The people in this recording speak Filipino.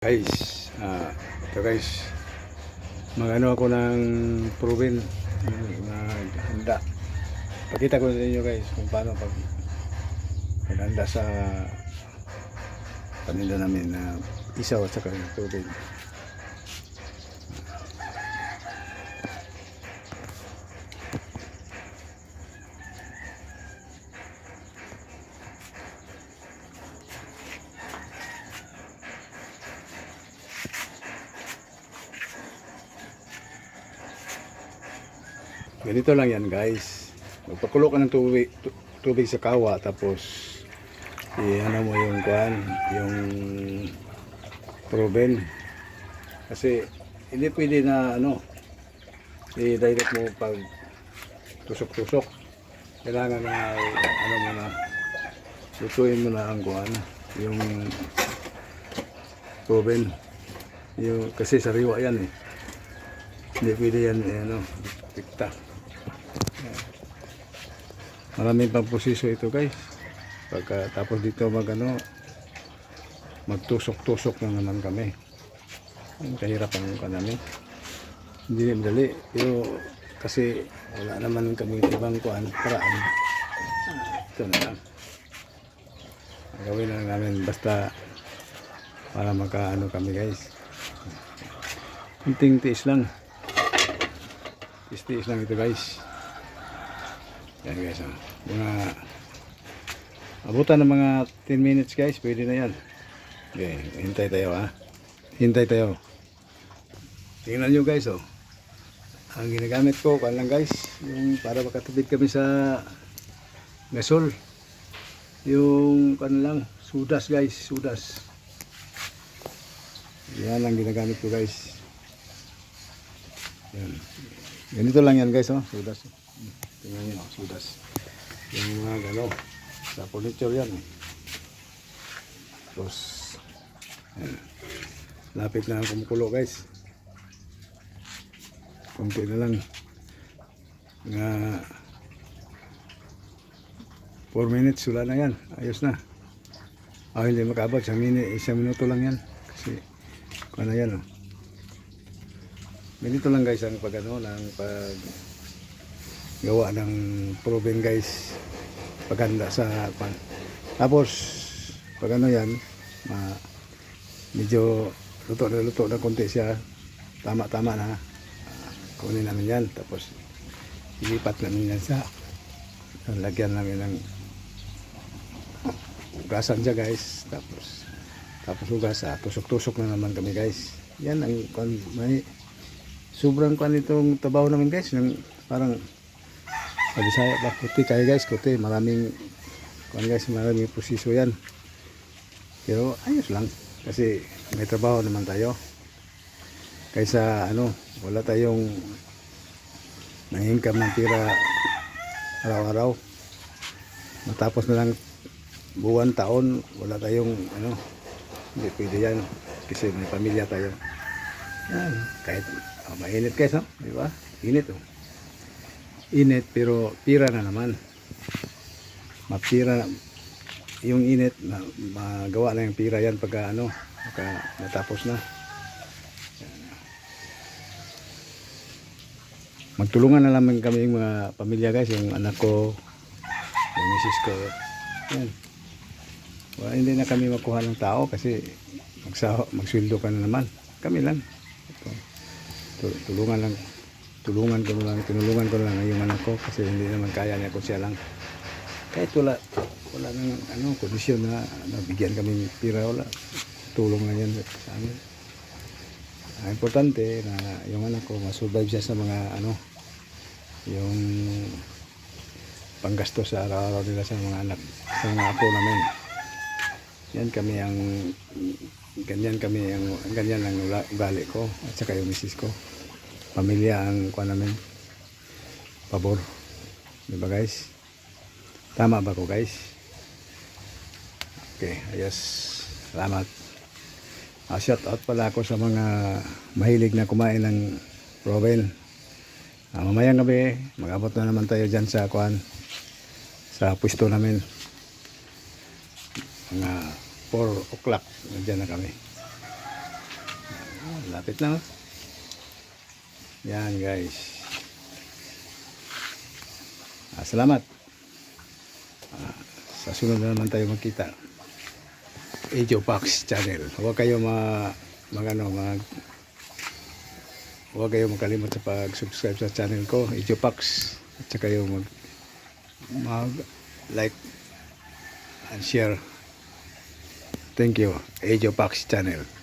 Guys, ah, ito guys, magano ako ng proven na handa. Pakita ko sa inyo guys kung paano pag paghanda sa paninda namin na isaw at saka proven. Ganito lang yan guys. Magpakulo ka ng tubig, tu- tubig sa kawa tapos i-ano mo yung kuan, yung proven. Kasi hindi pwede na ano, i-direct mo pag tusok-tusok. Kailangan na ano mo na lutuin mo na ang kuan, yung proven. Yung, kasi sariwa yan eh. Hindi pwede yan eh, ano, tikta. Maraming pang proseso ito guys. Pagka tapos dito mag ano, magtusok-tusok na naman kami. Ang kahirapan ka namin. Hindi madali. Pero kasi wala naman kami ibang kuan paraan. Ito na lang. Gawin lang namin basta para makaano kami guys. Kunting tiis lang. Tiis-tiis lang ito guys. Yan guys, oh. mga abutan ng mga 10 minutes guys, pwede na yan. Okay, hintay tayo ha. Hintay tayo. Tingnan nyo guys, oh. Ang ginagamit ko, kan lang guys, yung para makatubig kami sa gasol. Yung kan lang, sudas guys, sudas. Yan ang ginagamit ko guys. Yan. Ganito lang yan guys, oh, sudas. Tingnan nyo, sudas. Yung mga gano, sa furniture yan. Eh. Tapos, yan. Lapit na ang kumukulo guys. Kunti na lang. Nga 4 minutes, wala na yan. Ayos na. Ah, hindi makabot. Isang, mini, isang minuto lang yan. Kasi, ano yan, oh. Ganito lang guys ang pag ano, ng pag gawa ng proven guys paganda sa pan. Tapos pag ano yan, ma, medyo luto na luto na konti siya. Tama-tama na. Ah, kunin namin yan. Tapos ilipat namin yan sa lagyan namin ng ugasan siya guys. Tapos tapos ugas, ah, tusok-tusok na naman kami guys. Yan ang may sobrang kwan itong tabaho namin guys. Yung parang sabi saya ba kuti kayo guys, kuti maraming kwan guys, maraming proseso yan. Pero ayos lang kasi may trabaho naman tayo. Kaysa ano, wala tayong nang-income ng pira araw-araw. Matapos na lang buwan, taon, wala tayong ano, hindi pwede yan kasi may pamilya tayo. Yan, kahit oh, mainit guys, di ba? Init oh. Init pero pira na naman. Mapira yung init na magawa na yung pira yan pagka ano, pagka natapos na. Magtulungan na naman kami yung mga pamilya guys, yung anak ko, yung misis ko. Yan. Wala, hindi na kami makuha ng tao kasi magsaho, magsweldo ka na naman. Kami lang. Ito. Tu- Tulungan lang. Tulungan ko lang. Tinulungan ko lang yung anak ko kasi hindi naman kaya niya kung siya lang. Kahit wala, wala nang ano, kondisyon na nabigyan kami ng pira, wala. Tulong na yan sa amin. Ang importante na yung anak ko masurvive siya sa mga ano, yung panggasto sa araw-araw nila sa mga anak, sa mga apo namin. Yan kami ang ganyan kami ang ganyan ang ugali ko at saka yung misis ko. Pamilya ang kuha namin. Pabor. Di ba guys? Tama ba ko guys? Okay, ayos. Salamat. Ah, shout out pala ako sa mga mahilig na kumain ng Proven. Ah, mamayang gabi, mag-abot na naman tayo dyan sa kuan sa pwesto namin mga 4 o'clock nandiyan na kami Lapit na. oh. Yan guys. Ah, salamat. Ah, sa sunod na naman tayo magkita. Ejo Pax channel. Huwag kayo ma mag ano, mag Huwag kayo makalimot sa pag-subscribe sa channel ko, Ejo Pax. At saka kayo mag mag like and share. Thank you. Ejo Pax channel.